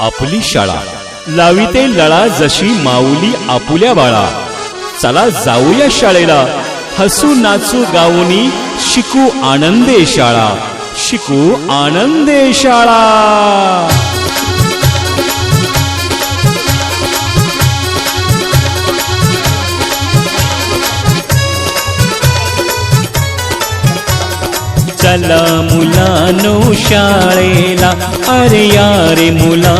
आपली शाळा. लाविते लळा जशी माऊली आपुल्या बाळा. चला जाऊया शाळेला. हसू नाचू गाऊनी शिकू आनंदे शाळा. शिकू आनंदे शाळा. चला मुलानो शाळेला. अरे यारे मुला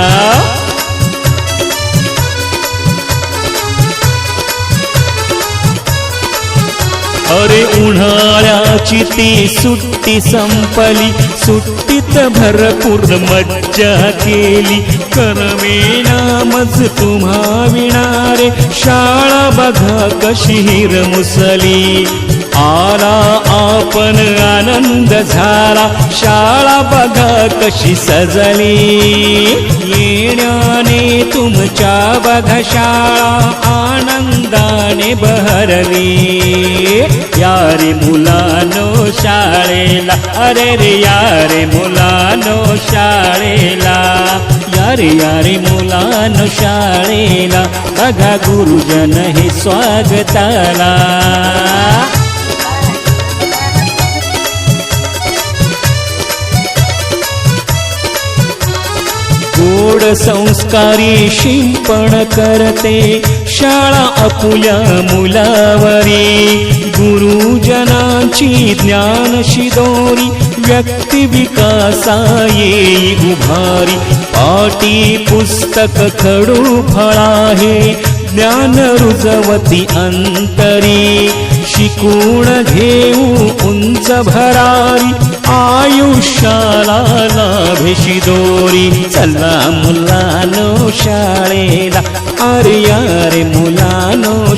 अरे उन्हाळ्याची ती सुट्टी संपली. सुट्टीत भरपूर मज्जा केली. करमेना मज तुम्हा विणारे शाळा बघा कशी हिर मुसली. आला आपण आनंद झाला. शाळा बघा कशी सजली. येण्या तुमच्या बघा आनंदाने बहरली. यारे मुलानो शाळेला अरे रे यारे मुलानो शाळेला. यारे यारे मुलानो शाळेला बघा गुरुजन हे स्वागताला. गोड संस्कारी शिंपण करते. शाळा आपुल्या मुलावरी. गुरुजनांची ज्ञान शिदोरी. व्यक्ती विकासा येई उभारी. पाटी पुस्तक खडू फळाहे. ज्ञान रुजवती अंतरी. शिकून घेऊ उंच भरारी. आयुष्याला लाभेशी दोरी चला मुलानो शाळेला. अरे यारे मुलानो